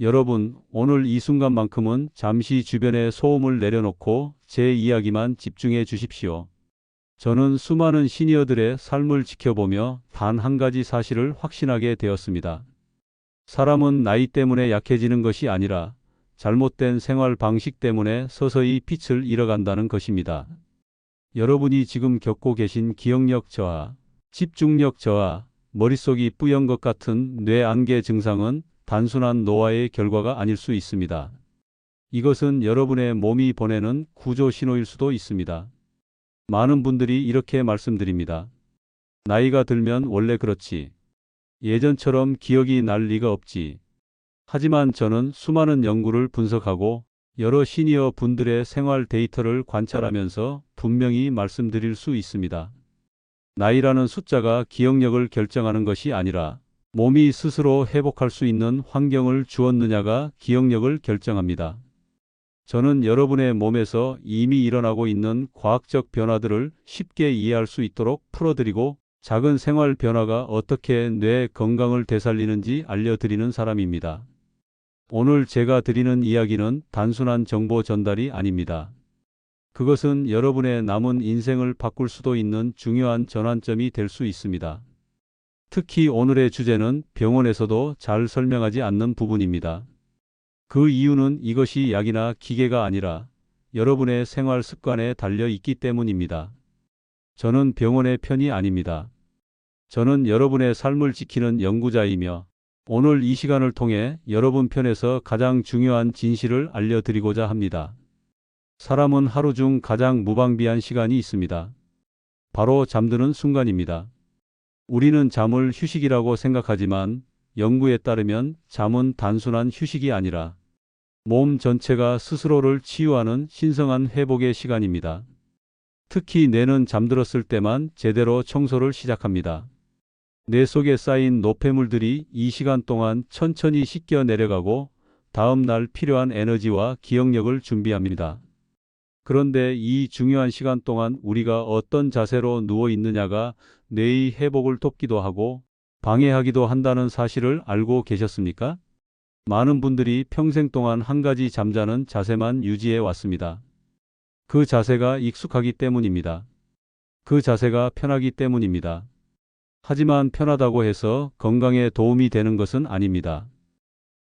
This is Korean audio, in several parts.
여러분, 오늘 이 순간만큼은 잠시 주변의 소음을 내려놓고 제 이야기만 집중해 주십시오. 저는 수많은 시니어들의 삶을 지켜보며 단 한 가지 사실을 확신하게 되었습니다. 사람은 나이 때문에 약해지는 것이 아니라 잘못된 생활 방식 때문에 서서히 빛을 잃어간다는 것입니다. 여러분이 지금 겪고 계신 기억력 저하, 집중력 저하, 머릿속이 뿌연 것 같은 뇌 안개 증상은 단순한 노화의 결과가 아닐 수 있습니다. 이것은 여러분의 몸이 보내는 구조 신호일 수도 있습니다. 많은 분들이 이렇게 말씀드립니다. 나이가 들면 원래 그렇지. 예전처럼 기억이 날 리가 없지. 하지만 저는 수많은 연구를 분석하고 여러 시니어 분들의 생활 데이터를 관찰하면서 분명히 말씀드릴 수 있습니다. 나이라는 숫자가 기억력을 결정하는 것이 아니라 몸이 스스로 회복할 수 있는 환경을 주었느냐가 기억력을 결정합니다. 저는 여러분의 몸에서 이미 일어나고 있는 과학적 변화들을 쉽게 이해할 수 있도록 풀어드리고 작은 생활 변화가 어떻게 뇌 건강을 되살리는지 알려드리는 사람입니다. 오늘 제가 드리는 이야기는 단순한 정보 전달이 아닙니다. 그것은 여러분의 남은 인생을 바꿀 수도 있는 중요한 전환점이 될 수 있습니다. 특히 오늘의 주제는 병원에서도 잘 설명하지 않는 부분입니다. 그 이유는 이것이 약이나 기계가 아니라 여러분의 생활 습관에 달려 있기 때문입니다. 저는 병원의 편이 아닙니다. 저는 여러분의 삶을 지키는 연구자이며 오늘 이 시간을 통해 여러분 편에서 가장 중요한 진실을 알려드리고자 합니다. 사람은 하루 중 가장 무방비한 시간이 있습니다. 바로 잠드는 순간입니다. 우리는 잠을 휴식이라고 생각하지만 연구에 따르면 잠은 단순한 휴식이 아니라 몸 전체가 스스로를 치유하는 신성한 회복의 시간입니다. 특히 뇌는 잠들었을 때만 제대로 청소를 시작합니다. 뇌 속에 쌓인 노폐물들이 이 시간 동안 천천히 씻겨 내려가고 다음 날 필요한 에너지와 기억력을 준비합니다. 그런데 이 중요한 시간 동안 우리가 어떤 자세로 누워 있느냐가 뇌의 회복을 돕기도 하고 방해하기도 한다는 사실을 알고 계셨습니까? 많은 분들이 평생 동안 한 가지 잠자는 자세만 유지해 왔습니다. 그 자세가 익숙하기 때문입니다. 그 자세가 편하기 때문입니다. 하지만 편하다고 해서 건강에 도움이 되는 것은 아닙니다.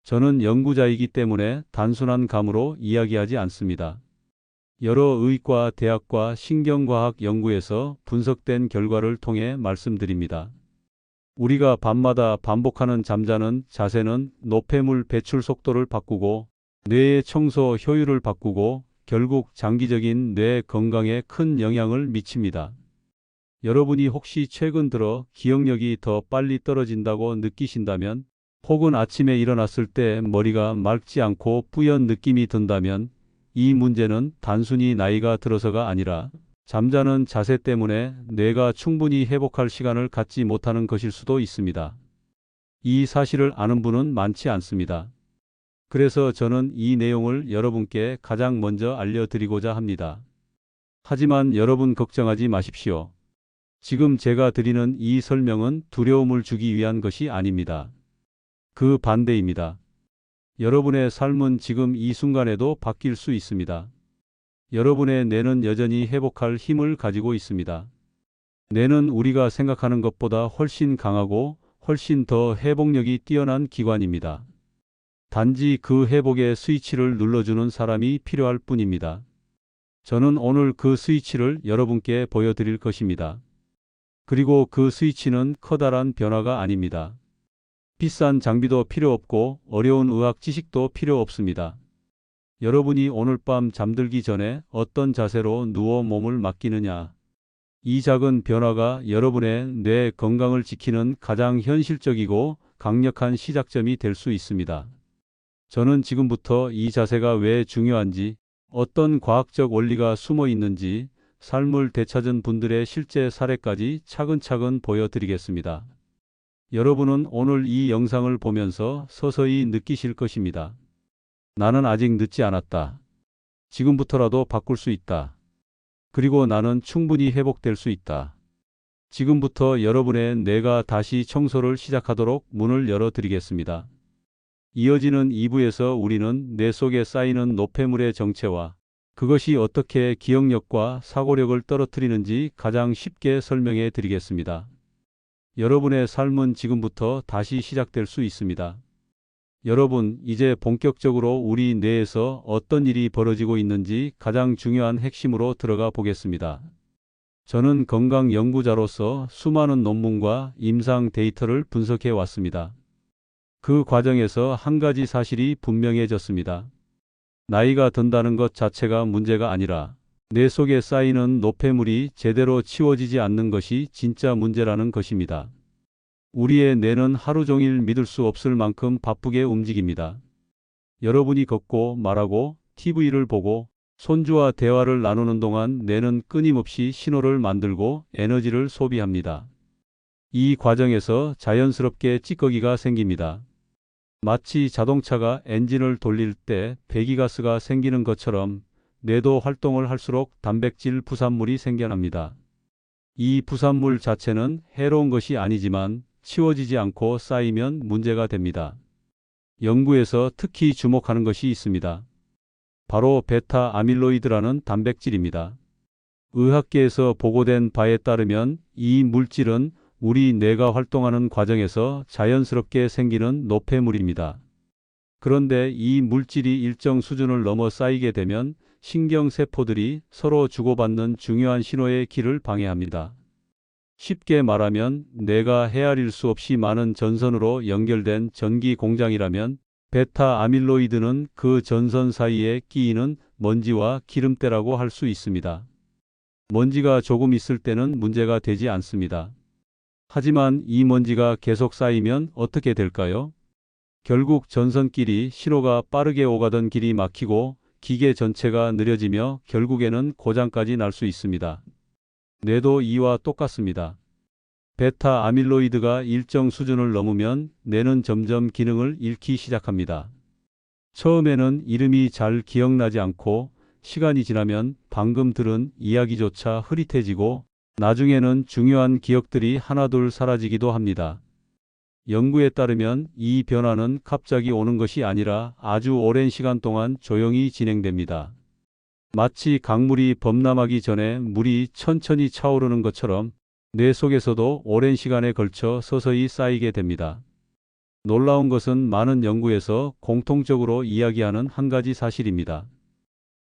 저는 연구자이기 때문에 단순한 감으로 이야기하지 않습니다. 여러 의과 대학과 신경과학 연구에서 분석된 결과를 통해 말씀드립니다. 우리가 밤마다 반복하는 잠자는 자세는 노폐물 배출 속도를 바꾸고 뇌의 청소 효율을 바꾸고 결국 장기적인 뇌 건강에 큰 영향을 미칩니다. 여러분이 혹시 최근 들어 기억력이 더 빨리 떨어진다고 느끼신다면 혹은 아침에 일어났을 때 머리가 맑지 않고 뿌연 느낌이 든다면 이 문제는 단순히 나이가 들어서가 아니라 잠자는 자세 때문에 뇌가 충분히 회복할 시간을 갖지 못하는 것일 수도 있습니다. 이 사실을 아는 분은 많지 않습니다. 그래서 저는 이 내용을 여러분께 가장 먼저 알려드리고자 합니다. 하지만 여러분 걱정하지 마십시오. 지금 제가 드리는 이 설명은 두려움을 주기 위한 것이 아닙니다. 그 반대입니다. 여러분의 삶은 지금 이 순간에도 바뀔 수 있습니다. 여러분의 뇌는 여전히 회복할 힘을 가지고 있습니다. 뇌는 우리가 생각하는 것보다 훨씬 강하고 훨씬 더 회복력이 뛰어난 기관입니다. 단지 그 회복의 스위치를 눌러주는 사람이 필요할 뿐입니다. 저는 오늘 그 스위치를 여러분께 보여드릴 것입니다. 그리고 그 스위치는 커다란 변화가 아닙니다. 비싼 장비도 필요 없고 어려운 의학 지식도 필요 없습니다. 여러분이 오늘 밤 잠들기 전에 어떤 자세로 누워 몸을 맡기느냐. 이 작은 변화가 여러분의 뇌 건강을 지키는 가장 현실적이고 강력한 시작점이 될 수 있습니다. 저는 지금부터 이 자세가 왜 중요한지, 어떤 과학적 원리가 숨어 있는지, 삶을 되찾은 분들의 실제 사례까지 차근차근 보여드리겠습니다. 여러분은 오늘 이 영상을 보면서 서서히 느끼실 것입니다. 나는 아직 늦지 않았다. 지금부터라도 바꿀 수 있다. 그리고 나는 충분히 회복될 수 있다. 지금부터 여러분의 뇌가 다시 청소를 시작하도록 문을 열어드리겠습니다. 이어지는 2부에서 우리는 뇌 속에 쌓이는 노폐물의 정체와 그것이 어떻게 기억력과 사고력을 떨어뜨리는지 가장 쉽게 설명해 드리겠습니다. 여러분의 삶은 지금부터 다시 시작될 수 있습니다. 여러분, 이제 본격적으로 우리 뇌에서 어떤 일이 벌어지고 있는지 가장 중요한 핵심으로 들어가 보겠습니다. 저는 건강 연구자로서 수많은 논문과 임상 데이터를 분석해 왔습니다. 그 과정에서 한 가지 사실이 분명해졌습니다. 나이가 든다는 것 자체가 문제가 아니라 뇌 속에 쌓이는 노폐물이 제대로 치워지지 않는 것이 진짜 문제라는 것입니다. 우리의 뇌는 하루 종일 믿을 수 없을 만큼 바쁘게 움직입니다. 여러분이 걷고 말하고 TV를 보고 손주와 대화를 나누는 동안 뇌는 끊임없이 신호를 만들고 에너지를 소비합니다. 이 과정에서 자연스럽게 찌꺼기가 생깁니다. 마치 자동차가 엔진을 돌릴 때 배기가스가 생기는 것처럼 뇌도 활동을 할수록 단백질 부산물이 생겨납니다. 이 부산물 자체는 해로운 것이 아니지만 치워지지 않고 쌓이면 문제가 됩니다. 연구에서 특히 주목하는 것이 있습니다. 바로 베타 아밀로이드라는 단백질입니다. 의학계에서 보고된 바에 따르면 이 물질은 우리 뇌가 활동하는 과정에서 자연스럽게 생기는 노폐물입니다. 그런데 이 물질이 일정 수준을 넘어 쌓이게 되면 신경세포들이 서로 주고받는 중요한 신호의 길을 방해합니다. 쉽게 말하면 뇌가 헤아릴 수 없이 많은 전선으로 연결된 전기 공장이라면 베타 아밀로이드는 그 전선 사이에 끼이는 먼지와 기름때라고 할 수 있습니다. 먼지가 조금 있을 때는 문제가 되지 않습니다. 하지만 이 먼지가 계속 쌓이면 어떻게 될까요? 결국 전선끼리 신호가 빠르게 오가던 길이 막히고 기계 전체가 느려지며 결국에는 고장까지 날 수 있습니다. 뇌도 이와 똑같습니다. 베타 아밀로이드가 일정 수준을 넘으면 뇌는 점점 기능을 잃기 시작합니다. 처음에는 이름이 잘 기억나지 않고 시간이 지나면 방금 들은 이야기조차 흐릿해지고 나중에는 중요한 기억들이 하나둘 사라지기도 합니다. 연구에 따르면 이 변화는 갑자기 오는 것이 아니라 아주 오랜 시간 동안 조용히 진행됩니다. 마치 강물이 범람하기 전에 물이 천천히 차오르는 것처럼 뇌 속에서도 오랜 시간에 걸쳐 서서히 쌓이게 됩니다. 놀라운 것은 많은 연구에서 공통적으로 이야기하는 한 가지 사실입니다.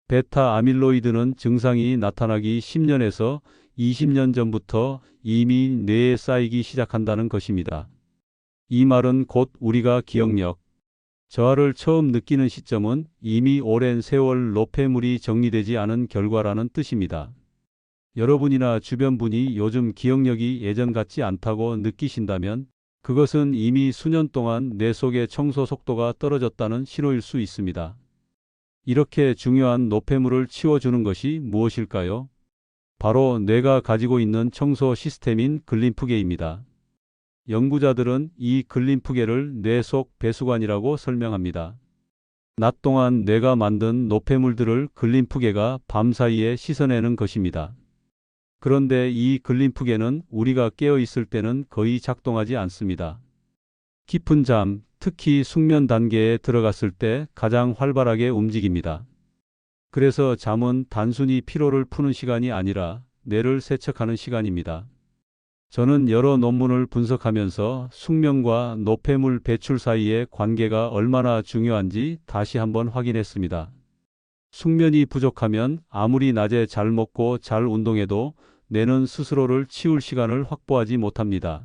베타 아밀로이드는 증상이 나타나기 10년에서 20년 전부터 이미 뇌에 쌓이기 시작한다는 것입니다. 이 말은 곧 우리가 기억력, 저하를 처음 느끼는 시점은 이미 오랜 세월 노폐물이 정리되지 않은 결과라는 뜻입니다. 여러분이나 주변 분이 요즘 기억력이 예전 같지 않다고 느끼신다면 그것은 이미 수년 동안 뇌 속의 청소 속도가 떨어졌다는 신호일 수 있습니다. 이렇게 중요한 노폐물을 치워주는 것이 무엇일까요? 바로 뇌가 가지고 있는 청소 시스템인 글림프계입니다. 연구자들은 이 글림프계를 뇌 속 배수관이라고 설명합니다. 낮 동안 뇌가 만든 노폐물들을 글림프계가 밤사이에 씻어내는 것입니다. 그런데 이 글림프계는 우리가 깨어 있을 때는 거의 작동하지 않습니다. 깊은 잠, 특히 숙면 단계에 들어갔을 때 가장 활발하게 움직입니다. 그래서 잠은 단순히 피로를 푸는 시간이 아니라 뇌를 세척하는 시간입니다. 저는 여러 논문을 분석하면서 숙면과 노폐물 배출 사이의 관계가 얼마나 중요한지 다시 한번 확인했습니다. 숙면이 부족하면 아무리 낮에 잘 먹고 잘 운동해도 뇌는 스스로를 치울 시간을 확보하지 못합니다.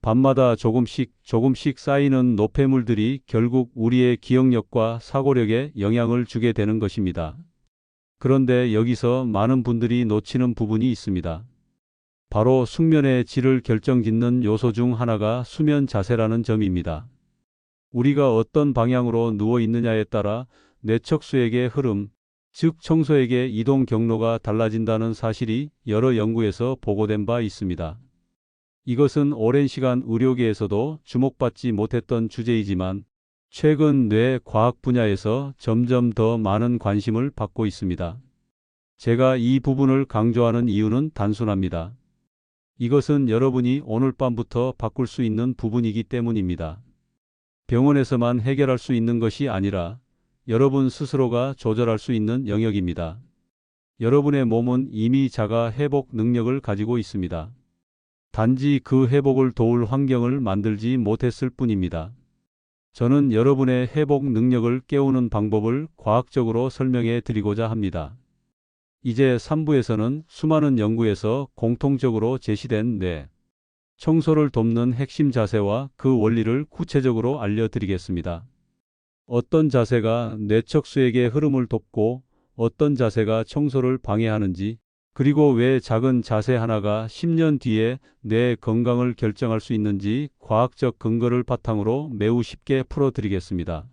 밤마다 조금씩 조금씩 쌓이는 노폐물들이 결국 우리의 기억력과 사고력에 영향을 주게 되는 것입니다. 그런데 여기서 많은 분들이 놓치는 부분이 있습니다. 바로 숙면의 질을 결정짓는 요소 중 하나가 수면 자세라는 점입니다. 우리가 어떤 방향으로 누워 있느냐에 따라 뇌척수액의 흐름, 즉 청소액의 이동 경로가 달라진다는 사실이 여러 연구에서 보고된 바 있습니다. 이것은 오랜 시간 의료계에서도 주목받지 못했던 주제이지만 최근 뇌 과학 분야에서 점점 더 많은 관심을 받고 있습니다. 제가 이 부분을 강조하는 이유는 단순합니다. 이것은 여러분이 오늘 밤부터 바꿀 수 있는 부분이기 때문입니다. 병원에서만 해결할 수 있는 것이 아니라 여러분 스스로가 조절할 수 있는 영역입니다. 여러분의 몸은 이미 자가 회복 능력을 가지고 있습니다. 단지 그 회복을 도울 환경을 만들지 못했을 뿐입니다. 저는 여러분의 회복 능력을 깨우는 방법을 과학적으로 설명해 드리고자 합니다. 이제 3부에서는 수많은 연구에서 공통적으로 제시된 뇌 청소를 돕는 핵심 자세와 그 원리를 구체적으로 알려드리겠습니다. 어떤 자세가 뇌척수에게 흐름을 돕고 어떤 자세가 청소를 방해하는지 그리고 왜 작은 자세 하나가 10년 뒤에 뇌 건강을 결정할 수 있는지 과학적 근거를 바탕으로 매우 쉽게 풀어드리겠습니다.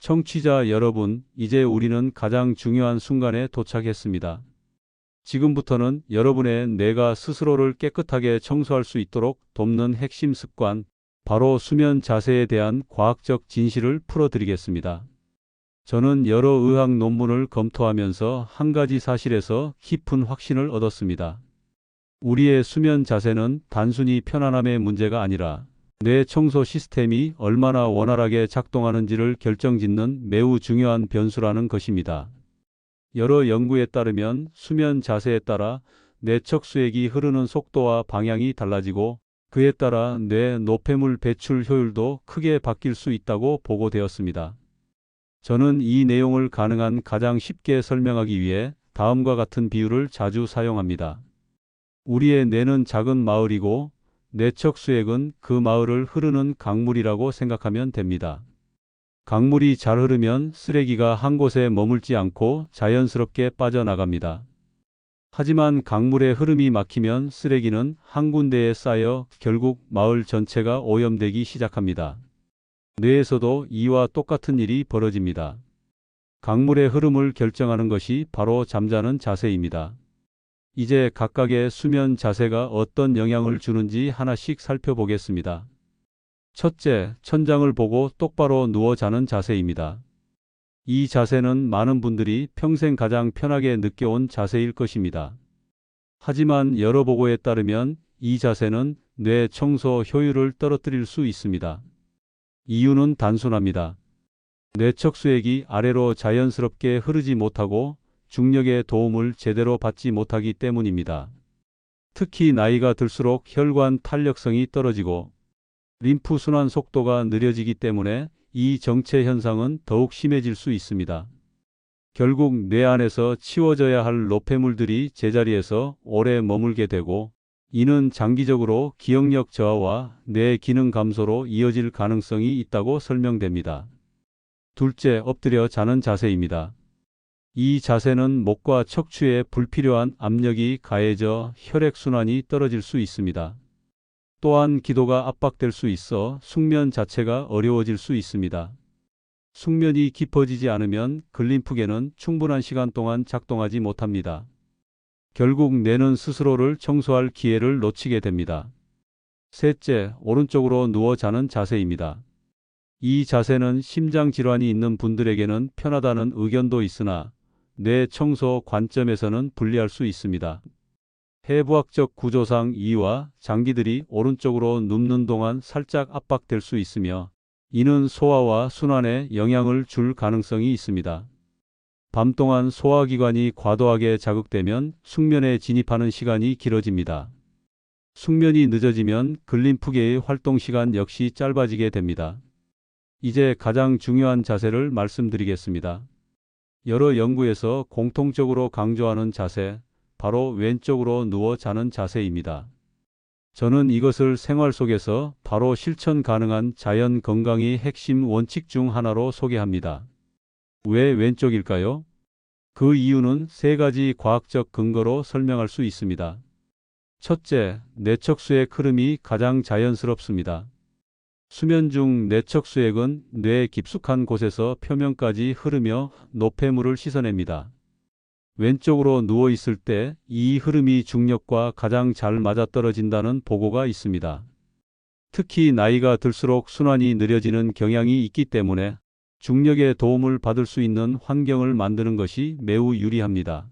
청취자 여러분, 이제 우리는 가장 중요한 순간에 도착했습니다. 지금부터는 여러분의 뇌가 스스로를 깨끗하게 청소할 수 있도록 돕는 핵심 습관, 바로 수면 자세에 대한 과학적 진실을 풀어드리겠습니다. 저는 여러 의학 논문을 검토하면서 한 가지 사실에서 깊은 확신을 얻었습니다. 우리의 수면 자세는 단순히 편안함의 문제가 아니라 뇌 청소 시스템이 얼마나 원활하게 작동하는지를 결정짓는 매우 중요한 변수라는 것입니다. 여러 연구에 따르면 수면 자세에 따라 뇌척 수액이 흐르는 속도와 방향이 달라지고 그에 따라 뇌 노폐물 배출 효율도 크게 바뀔 수 있다고 보고되었습니다. 저는 이 내용을 가능한 가장 쉽게 설명하기 위해 다음과 같은 비유를 자주 사용합니다. 우리의 뇌는 작은 마을이고 뇌척 수액은 그 마을을 흐르는 강물이라고 생각하면 됩니다. 강물이 잘 흐르면 쓰레기가 한 곳에 머물지 않고 자연스럽게 빠져나갑니다. 하지만 강물의 흐름이 막히면 쓰레기는 한 군데에 쌓여 결국 마을 전체가 오염되기 시작합니다. 뇌에서도 이와 똑같은 일이 벌어집니다. 강물의 흐름을 결정하는 것이 바로 잠자는 자세입니다. 이제 각각의 수면 자세가 어떤 영향을 주는지 하나씩 살펴보겠습니다. 첫째, 천장을 보고 똑바로 누워 자는 자세입니다. 이 자세는 많은 분들이 평생 가장 편하게 느껴온 자세일 것입니다. 하지만 여러 보고에 따르면 이 자세는 뇌 청소 효율을 떨어뜨릴 수 있습니다. 이유는 단순합니다. 뇌척수액이 아래로 자연스럽게 흐르지 못하고 중력의 도움을 제대로 받지 못하기 때문입니다. 특히 나이가 들수록 혈관 탄력성이 떨어지고 림프 순환 속도가 느려지기 때문에 이 정체 현상은 더욱 심해질 수 있습니다. 결국 뇌 안에서 치워져야 할 노폐물들이 제자리에서 오래 머물게 되고 이는 장기적으로 기억력 저하와 뇌 기능 감소로 이어질 가능성이 있다고 설명됩니다. 둘째, 엎드려 자는 자세입니다. 이 자세는 목과 척추에 불필요한 압력이 가해져 혈액순환이 떨어질 수 있습니다. 또한 기도가 압박될 수 있어 숙면 자체가 어려워질 수 있습니다. 숙면이 깊어지지 않으면 글림프계는 충분한 시간 동안 작동하지 못합니다. 결국 뇌는 스스로를 청소할 기회를 놓치게 됩니다. 셋째, 오른쪽으로 누워 자는 자세입니다. 이 자세는 심장 질환이 있는 분들에게는 편하다는 의견도 있으나 뇌 청소 관점에서는 불리할 수 있습니다. 해부학적 구조상 이와 장기들이 오른쪽으로 눕는 동안 살짝 압박될 수 있으며 이는 소화와 순환에 영향을 줄 가능성이 있습니다. 밤 동안 소화기관이 과도하게 자극되면 숙면에 진입하는 시간이 길어집니다. 숙면이 늦어지면 글림프계의 활동 시간 역시 짧아지게 됩니다. 이제 가장 중요한 자세를 말씀드리겠습니다. 여러 연구에서 공통적으로 강조하는 자세, 바로 왼쪽으로 누워 자는 자세입니다. 저는 이것을 생활 속에서 바로 실천 가능한 자연 건강의 핵심 원칙 중 하나로 소개합니다. 왜 왼쪽일까요? 그 이유는 세 가지 과학적 근거로 설명할 수 있습니다. 첫째, 뇌척수의 흐름이 가장 자연스럽습니다. 수면 중 뇌척수액은 뇌 깊숙한 곳에서 표면까지 흐르며 노폐물을 씻어냅니다. 왼쪽으로 누워 있을 때 이 흐름이 중력과 가장 잘 맞아떨어진다는 보고가 있습니다. 특히 나이가 들수록 순환이 느려지는 경향이 있기 때문에 중력의 도움을 받을 수 있는 환경을 만드는 것이 매우 유리합니다.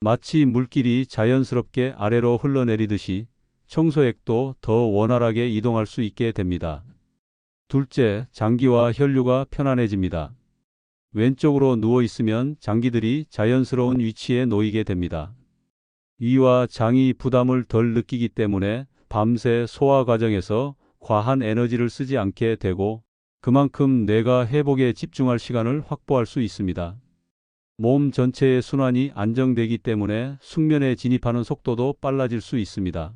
마치 물길이 자연스럽게 아래로 흘러내리듯이 청소액도 더 원활하게 이동할 수 있게 됩니다. 둘째, 장기와 혈류가 편안해집니다. 왼쪽으로 누워 있으면 장기들이 자연스러운 위치에 놓이게 됩니다. 위와 장이 부담을 덜 느끼기 때문에 밤새 소화 과정에서 과한 에너지를 쓰지 않게 되고 그만큼 뇌가 회복에 집중할 시간을 확보할 수 있습니다. 몸 전체의 순환이 안정되기 때문에 숙면에 진입하는 속도도 빨라질 수 있습니다.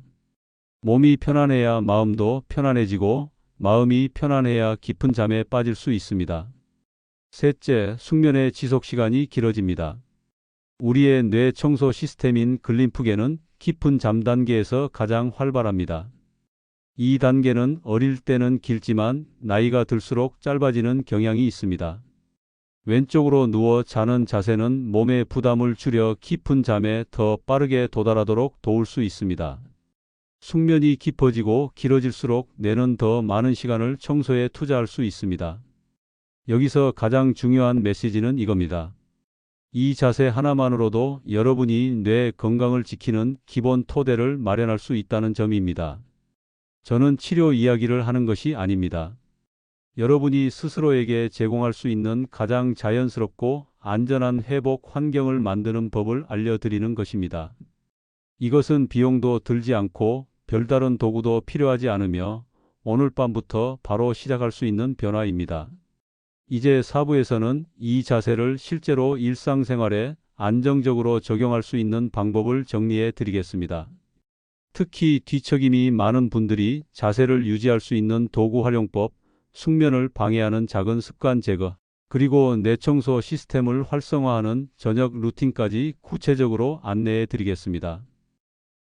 몸이 편안해야 마음도 편안해지고 마음이 편안해야 깊은 잠에 빠질 수 있습니다. 셋째, 숙면의 지속 시간이 길어집니다. 우리의 뇌 청소 시스템인 글림프계는 깊은 잠 단계에서 가장 활발합니다. 이 단계는 어릴 때는 길지만 나이가 들수록 짧아지는 경향이 있습니다. 왼쪽으로 누워 자는 자세는 몸의 부담을 줄여 깊은 잠에 더 빠르게 도달하도록 도울 수 있습니다. 숙면이 깊어지고 길어질수록 뇌는 더 많은 시간을 청소에 투자할 수 있습니다. 여기서 가장 중요한 메시지는 이겁니다. 이 자세 하나만으로도 여러분이 뇌 건강을 지키는 기본 토대를 마련할 수 있다는 점입니다. 저는 치료 이야기를 하는 것이 아닙니다. 여러분이 스스로에게 제공할 수 있는 가장 자연스럽고 안전한 회복 환경을 만드는 법을 알려드리는 것입니다. 이것은 비용도 들지 않고 별다른 도구도 필요하지 않으며 오늘 밤부터 바로 시작할 수 있는 변화입니다. 이제 4부에서는 이 자세를 실제로 일상생활에 안정적으로 적용할 수 있는 방법을 정리해 드리겠습니다. 특히 뒤척임이 많은 분들이 자세를 유지할 수 있는 도구 활용법, 숙면을 방해하는 작은 습관 제거, 그리고 뇌청소 시스템을 활성화하는 저녁 루틴까지 구체적으로 안내해 드리겠습니다.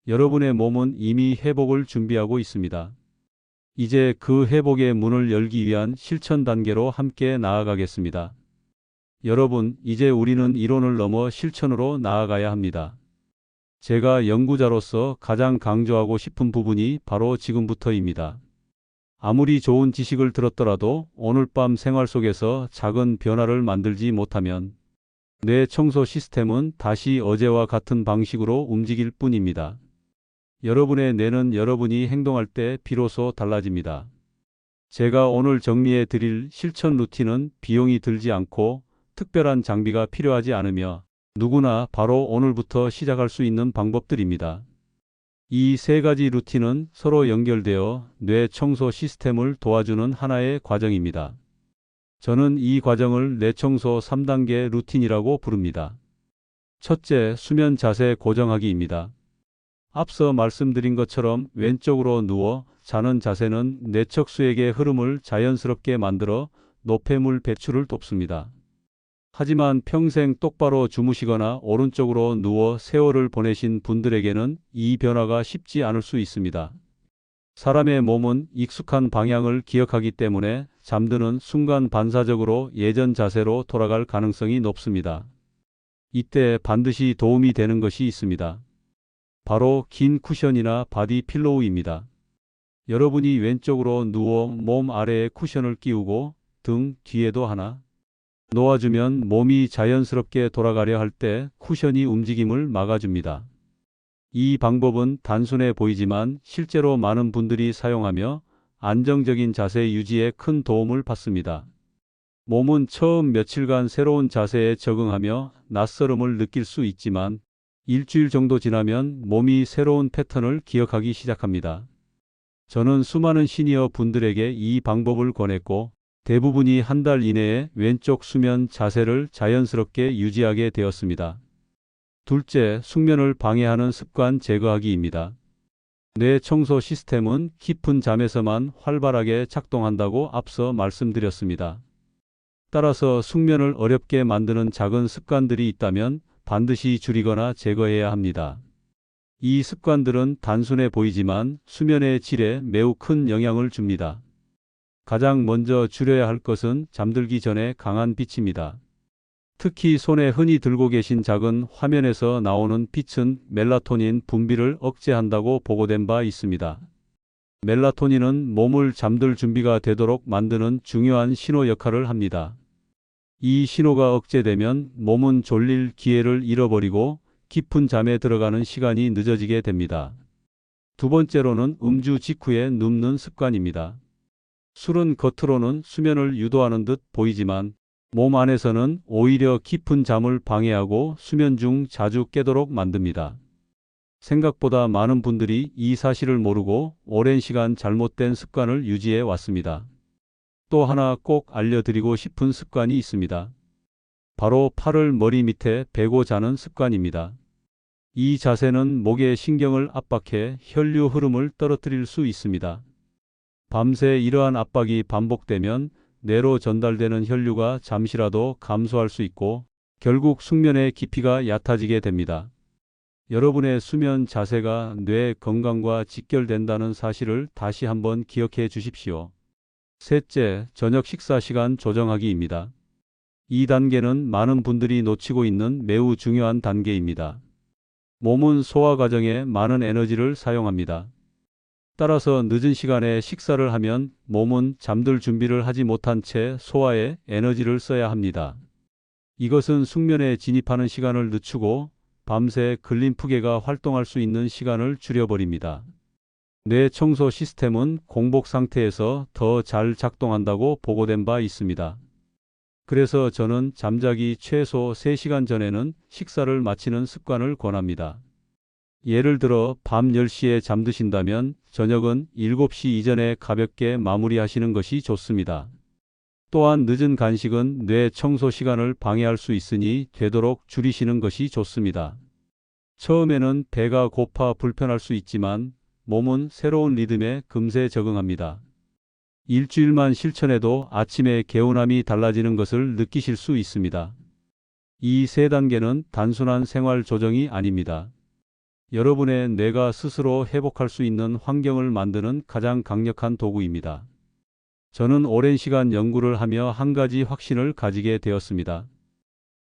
여러분의 몸은 이미 회복을 준비하고 있습니다. 이제 그 회복의 문을 열기 위한 실천 단계로 함께 나아가겠습니다. 여러분, 이제 우리는 이론을 넘어 실천으로 나아가야 합니다. 제가 연구자로서 가장 강조하고 싶은 부분이 바로 지금부터입니다. 아무리 좋은 지식을 들었더라도 오늘 밤 생활 속에서 작은 변화를 만들지 못하면 뇌 청소 시스템은 다시 어제와 같은 방식으로 움직일 뿐입니다. 여러분의 뇌는 여러분이 행동할 때 비로소 달라집니다. 제가 오늘 정리해 드릴 실천 루틴은 비용이 들지 않고 특별한 장비가 필요하지 않으며 누구나 바로 오늘부터 시작할 수 있는 방법들입니다. 이 세 가지 루틴은 서로 연결되어 뇌 청소 시스템을 도와주는 하나의 과정입니다. 저는 이 과정을 뇌 청소 3단계 루틴이라고 부릅니다. 첫째, 수면 자세 고정하기입니다. 앞서 말씀드린 것처럼 왼쪽으로 누워 자는 자세는 뇌척수액의 흐름을 자연스럽게 만들어 노폐물 배출을 돕습니다. 하지만 평생 똑바로 주무시거나 오른쪽으로 누워 세월을 보내신 분들에게는 이 변화가 쉽지 않을 수 있습니다. 사람의 몸은 익숙한 방향을 기억하기 때문에 잠드는 순간 반사적으로 예전 자세로 돌아갈 가능성이 높습니다. 이때 반드시 도움이 되는 것이 있습니다. 바로 긴 쿠션이나 바디 필로우입니다. 여러분이 왼쪽으로 누워 몸 아래에 쿠션을 끼우고 등 뒤에도 하나 놓아주면 몸이 자연스럽게 돌아가려 할 때 쿠션이 움직임을 막아줍니다. 이 방법은 단순해 보이지만 실제로 많은 분들이 사용하며 안정적인 자세 유지에 큰 도움을 받습니다. 몸은 처음 며칠간 새로운 자세에 적응하며 낯설음을 느낄 수 있지만 일주일 정도 지나면 몸이 새로운 패턴을 기억하기 시작합니다. 저는 수많은 시니어 분들에게 이 방법을 권했고 대부분이 한 달 이내에 왼쪽 수면 자세를 자연스럽게 유지하게 되었습니다. 둘째, 숙면을 방해하는 습관 제거하기입니다. 뇌 청소 시스템은 깊은 잠에서만 활발하게 작동한다고 앞서 말씀드렸습니다. 따라서 숙면을 어렵게 만드는 작은 습관들이 있다면 반드시 줄이거나 제거해야 합니다. 이 습관들은 단순해 보이지만 수면의 질에 매우 큰 영향을 줍니다. 가장 먼저 줄여야 할 것은 잠들기 전에 강한 빛입니다. 특히 손에 흔히 들고 계신 작은 화면에서 나오는 빛은 멜라토닌 분비를 억제한다고 보고된 바 있습니다. 멜라토닌은 몸을 잠들 준비가 되도록 만드는 중요한 신호 역할을 합니다. 이 신호가 억제되면 몸은 졸릴 기회를 잃어버리고 깊은 잠에 들어가는 시간이 늦어지게 됩니다. 두 번째로는 음주 직후에 눕는 습관입니다. 술은 겉으로는 수면을 유도하는 듯 보이지만 몸 안에서는 오히려 깊은 잠을 방해하고 수면 중 자주 깨도록 만듭니다. 생각보다 많은 분들이 이 사실을 모르고 오랜 시간 잘못된 습관을 유지해 왔습니다. 또 하나 꼭 알려드리고 싶은 습관이 있습니다. 바로 팔을 머리 밑에 베고 자는 습관입니다. 이 자세는 목의 신경을 압박해 혈류 흐름을 떨어뜨릴 수 있습니다. 밤새 이러한 압박이 반복되면 뇌로 전달되는 혈류가 잠시라도 감소할 수 있고 결국 숙면의 깊이가 얕아지게 됩니다. 여러분의 수면 자세가 뇌 건강과 직결된다는 사실을 다시 한번 기억해 주십시오. 셋째, 저녁 식사 시간 조정하기입니다. 이 단계는 많은 분들이 놓치고 있는 매우 중요한 단계입니다. 몸은 소화 과정에 많은 에너지를 사용합니다. 따라서 늦은 시간에 식사를 하면 몸은 잠들 준비를 하지 못한 채 소화에 에너지를 써야 합니다. 이것은 숙면에 진입하는 시간을 늦추고 밤새 근림프계가 활동할 수 있는 시간을 줄여버립니다. 뇌 청소 시스템은 공복 상태에서 더 잘 작동한다고 보고된 바 있습니다. 그래서 저는 잠자기 최소 3시간 전에는 식사를 마치는 습관을 권합니다. 예를 들어 밤 10시에 잠드신다면 저녁은 7시 이전에 가볍게 마무리하시는 것이 좋습니다. 또한 늦은 간식은 뇌 청소 시간을 방해할 수 있으니 되도록 줄이시는 것이 좋습니다. 처음에는 배가 고파 불편할 수 있지만 몸은 새로운 리듬에 금세 적응합니다. 일주일만 실천해도 아침에 개운함이 달라지는 것을 느끼실 수 있습니다. 이 세 단계는 단순한 생활 조정이 아닙니다. 여러분의 뇌가 스스로 회복할 수 있는 환경을 만드는 가장 강력한 도구입니다. 저는 오랜 시간 연구를 하며 한 가지 확신을 가지게 되었습니다.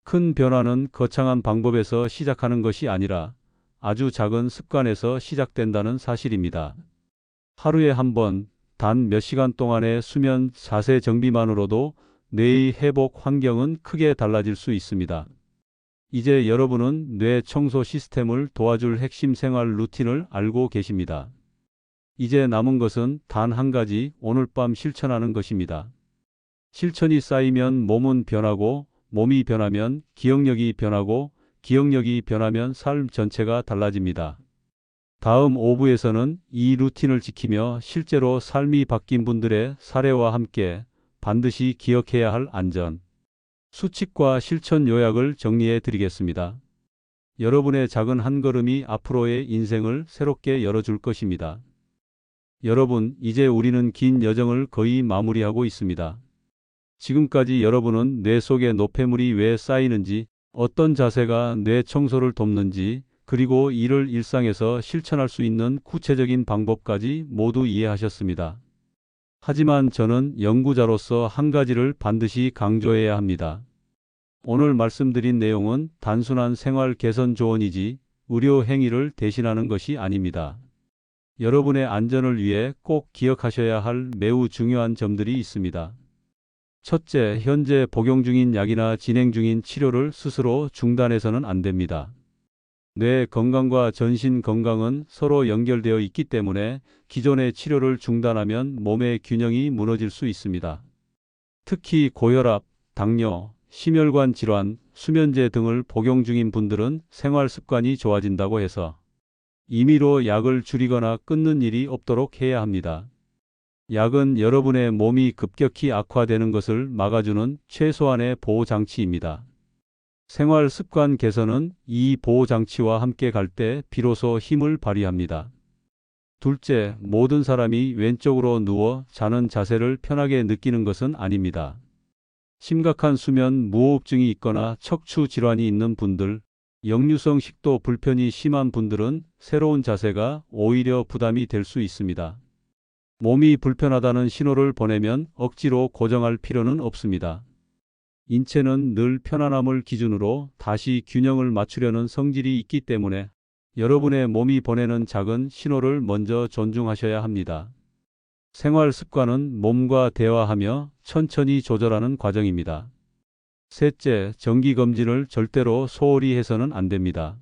큰 변화는 거창한 방법에서 시작하는 것이 아니라 아주 작은 습관에서 시작된다는 사실입니다. 하루에 한 번, 단 몇 시간 동안의 수면 자세 정비만으로도 뇌의 회복 환경은 크게 달라질 수 있습니다. 이제 여러분은 뇌 청소 시스템을 도와줄 핵심 생활 루틴을 알고 계십니다. 이제 남은 것은 단 한 가지 오늘 밤 실천하는 것입니다. 실천이 쌓이면 몸은 변하고 몸이 변하면 기억력이 변하고 기억력이 변하면 삶 전체가 달라집니다. 다음 5부에서는 이 루틴을 지키며 실제로 삶이 바뀐 분들의 사례와 함께 반드시 기억해야 할 안전, 수칙과 실천 요약을 정리해 드리겠습니다. 여러분의 작은 한 걸음이 앞으로의 인생을 새롭게 열어줄 것입니다. 여러분, 이제 우리는 긴 여정을 거의 마무리하고 있습니다. 지금까지 여러분은 뇌 속에 노폐물이 왜 쌓이는지, 어떤 자세가 뇌 청소를 돕는지, 그리고 이를 일상에서 실천할 수 있는 구체적인 방법까지 모두 이해하셨습니다. 하지만 저는 연구자로서 한 가지를 반드시 강조해야 합니다. 오늘 말씀드린 내용은 단순한 생활 개선 조언이지 의료 행위를 대신하는 것이 아닙니다. 여러분의 안전을 위해 꼭 기억하셔야 할 매우 중요한 점들이 있습니다. 첫째, 현재 복용 중인 약이나 진행 중인 치료를 스스로 중단해서는 안 됩니다. 뇌 건강과 전신 건강은 서로 연결되어 있기 때문에 기존의 치료를 중단하면 몸의 균형이 무너질 수 있습니다. 특히 고혈압, 당뇨, 심혈관 질환, 수면제 등을 복용 중인 분들은 생활 습관이 좋아진다고 해서 임의로 약을 줄이거나 끊는 일이 없도록 해야 합니다. 약은 여러분의 몸이 급격히 악화되는 것을 막아주는 최소한의 보호장치입니다. 생활 습관 개선은 이 보호장치와 함께 갈 때 비로소 힘을 발휘합니다. 둘째, 모든 사람이 왼쪽으로 누워 자는 자세를 편하게 느끼는 것은 아닙니다. 심각한 수면 무호흡증이 있거나 척추 질환이 있는 분들, 역류성 식도 불편이 심한 분들은 새로운 자세가 오히려 부담이 될 수 있습니다. 몸이 불편하다는 신호를 보내면 억지로 고정할 필요는 없습니다. 인체는 늘 편안함을 기준으로 다시 균형을 맞추려는 성질이 있기 때문에 여러분의 몸이 보내는 작은 신호를 먼저 존중하셔야 합니다. 생활 습관은 몸과 대화하며 천천히 조절하는 과정입니다. 셋째, 정기검진을 절대로 소홀히 해서는 안 됩니다.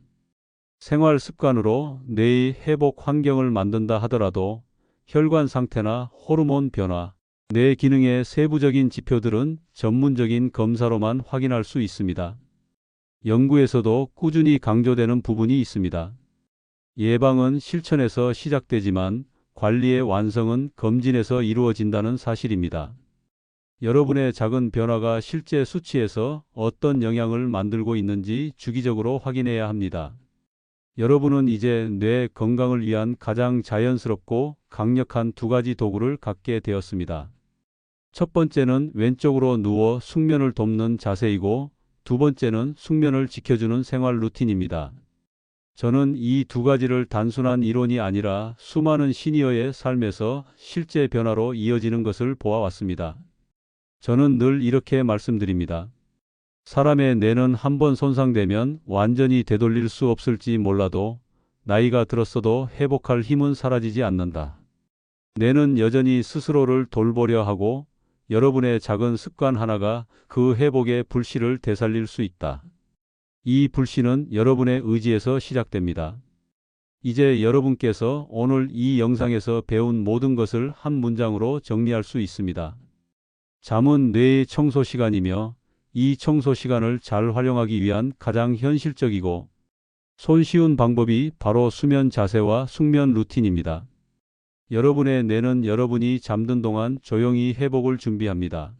생활 습관으로 뇌의 회복 환경을 만든다 하더라도 혈관 상태나 호르몬 변화, 뇌 기능의 세부적인 지표들은 전문적인 검사로만 확인할 수 있습니다. 연구에서도 꾸준히 강조되는 부분이 있습니다. 예방은 실천에서 시작되지만 관리의 완성은 검진에서 이루어진다는 사실입니다. 여러분의 작은 변화가 실제 수치에서 어떤 영향을 만들고 있는지 주기적으로 확인해야 합니다. 여러분은 이제 뇌 건강을 위한 가장 자연스럽고 강력한 두 가지 도구를 갖게 되었습니다. 첫 번째는 왼쪽으로 누워 숙면을 돕는 자세이고 두 번째는 숙면을 지켜주는 생활 루틴입니다. 저는 이 두 가지를 단순한 이론이 아니라 수많은 시니어의 삶에서 실제 변화로 이어지는 것을 보아왔습니다. 저는 늘 이렇게 말씀드립니다. 사람의 뇌는 한 번 손상되면 완전히 되돌릴 수 없을지 몰라도 나이가 들었어도 회복할 힘은 사라지지 않는다. 뇌는 여전히 스스로를 돌보려 하고 여러분의 작은 습관 하나가 그 회복의 불씨를 되살릴 수 있다. 이 불씨는 여러분의 의지에서 시작됩니다. 이제 여러분께서 오늘 이 영상에서 배운 모든 것을 한 문장으로 정리할 수 있습니다. 잠은 뇌의 청소 시간이며 이 청소 시간을 잘 활용하기 위한 가장 현실적이고 손쉬운 방법이 바로 수면 자세와 숙면 루틴입니다. 여러분의 뇌는 여러분이 잠든 동안 조용히 회복을 준비합니다.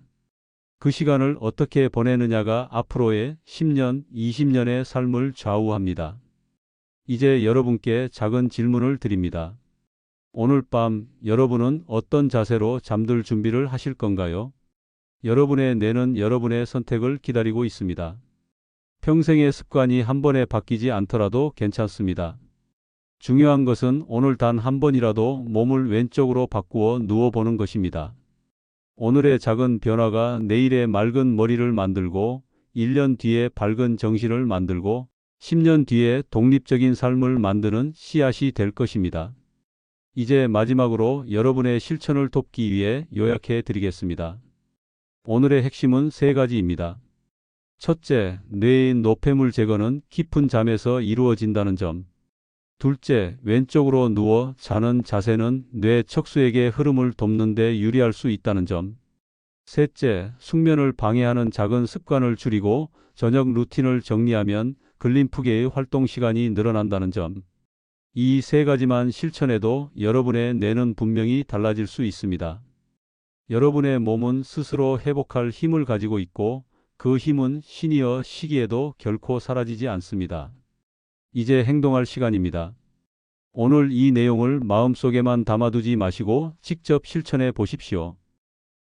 그 시간을 어떻게 보내느냐가 앞으로의 10년, 20년의 삶을 좌우합니다. 이제 여러분께 작은 질문을 드립니다. 오늘 밤 여러분은 어떤 자세로 잠들 준비를 하실 건가요? 여러분의 뇌는 여러분의 선택을 기다리고 있습니다. 평생의 습관이 한 번에 바뀌지 않더라도 괜찮습니다. 중요한 것은 오늘 단 한 번이라도 몸을 왼쪽으로 바꾸어 누워보는 것입니다. 오늘의 작은 변화가 내일의 맑은 머리를 만들고 1년 뒤에 밝은 정신을 만들고 10년 뒤에 독립적인 삶을 만드는 씨앗이 될 것입니다. 이제 마지막으로 여러분의 실천을 돕기 위해 요약해 드리겠습니다. 오늘의 핵심은 세 가지입니다. 첫째, 뇌의 노폐물 제거는 깊은 잠에서 이루어진다는 점. 둘째, 왼쪽으로 누워 자는 자세는 뇌 척수에게 흐름을 돕는 데 유리할 수 있다는 점. 셋째, 숙면을 방해하는 작은 습관을 줄이고 저녁 루틴을 정리하면 글림프계의 활동 시간이 늘어난다는 점. 이 세 가지만 실천해도 여러분의 뇌는 분명히 달라질 수 있습니다. 여러분의 몸은 스스로 회복할 힘을 가지고 있고 그 힘은 시니어 시기에도 결코 사라지지 않습니다. 이제 행동할 시간입니다. 오늘 이 내용을 마음속에만 담아두지 마시고 직접 실천해 보십시오.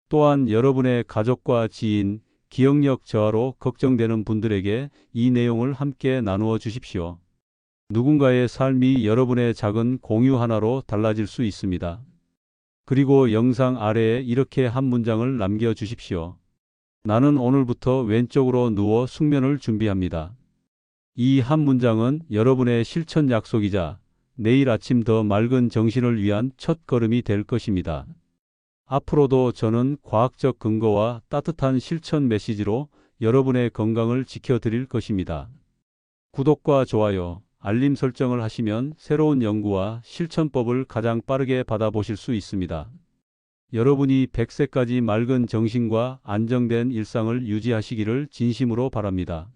또한 여러분의 가족과 지인, 기억력 저하로 걱정되는 분들에게 이 내용을 함께 나누어 주십시오. 누군가의 삶이 여러분의 작은 공유 하나로 달라질 수 있습니다. 그리고 영상 아래에 이렇게 한 문장을 남겨 주십시오. 나는 오늘부터 왼쪽으로 누워 숙면을 준비합니다. 이 한 문장은 여러분의 실천 약속이자 내일 아침 더 맑은 정신을 위한 첫 걸음이 될 것입니다. 앞으로도 저는 과학적 근거와 따뜻한 실천 메시지로 여러분의 건강을 지켜드릴 것입니다. 구독과 좋아요, 알림 설정을 하시면 새로운 연구와 실천법을 가장 빠르게 받아보실 수 있습니다. 여러분이 100세까지 맑은 정신과 안정된 일상을 유지하시기를 진심으로 바랍니다.